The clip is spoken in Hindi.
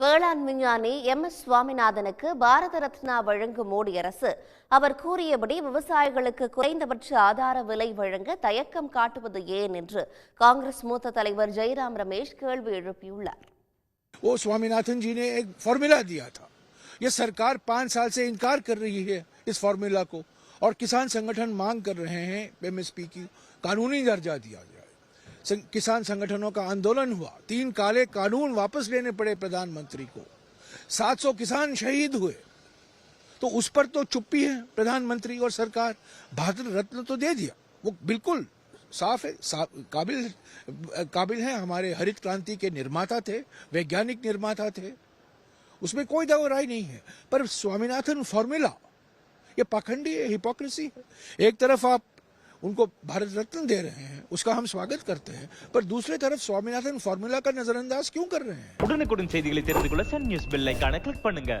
வேளாண் விஞ்ஞானி எம் எஸ் சுவாமிநாதனுக்கு பாரத ரத்னா வழங்கும் மோடி அரசு அவர் கூறியபடி விவசாயிகளுக்கு குறைந்தபட்ச ஆதார விலை வழங்க தயக்கம் காட்டுவது ஏன் என்று காங்கிரஸ் மூத்த தலைவர் ஜெய்ராம் ரமேஷ் கேள்வி எழுப்பியுள்ளார் वो स्वामीनाथन जी ने एक फॉर्मूला दिया था ये सरकार पांच साल से इनकार कर रही है इस फॉर्मूला को और किसान संगठन मांग कर रहे हैं एमएसपी की कानूनी दर्जा दिया जाए सं- किसान संगठनों का आंदोलन हुआ। तीन काले कानून वापस लेने पड़े प्रधानमंत्री को। 700 किसान शहीद हुए। तो उस पर तो चुप्पी है प्रधानमंत्री और सरकार। भारत रत्न तो दे दिया। वो बिल्कुल साफ़ है साफ़, काबिल काबिल है। हमारे हरित क्रांति के निर्माता थे वैज्ञानिक निर्माता थे। उसमें कोई दवराई नहीं है। पर स्वामीनाथन फॉर्मूला ये पाखंडी है हिपोक्रेसी है। एक तरफ़ आप उनको भारत रत्न दे रहे हैं उसका हम स्वागत करते हैं पर दूसरी तरफ स्वामीनाथन फॉर्मूला का नजरअंदाज क्यों कर रहे हैं உடனுக்குடன் செய்திகளை தெரிந்து கொள்ள சன் நியூஸ் பெல் ஐகானை கிளிக் பண்ணுங்க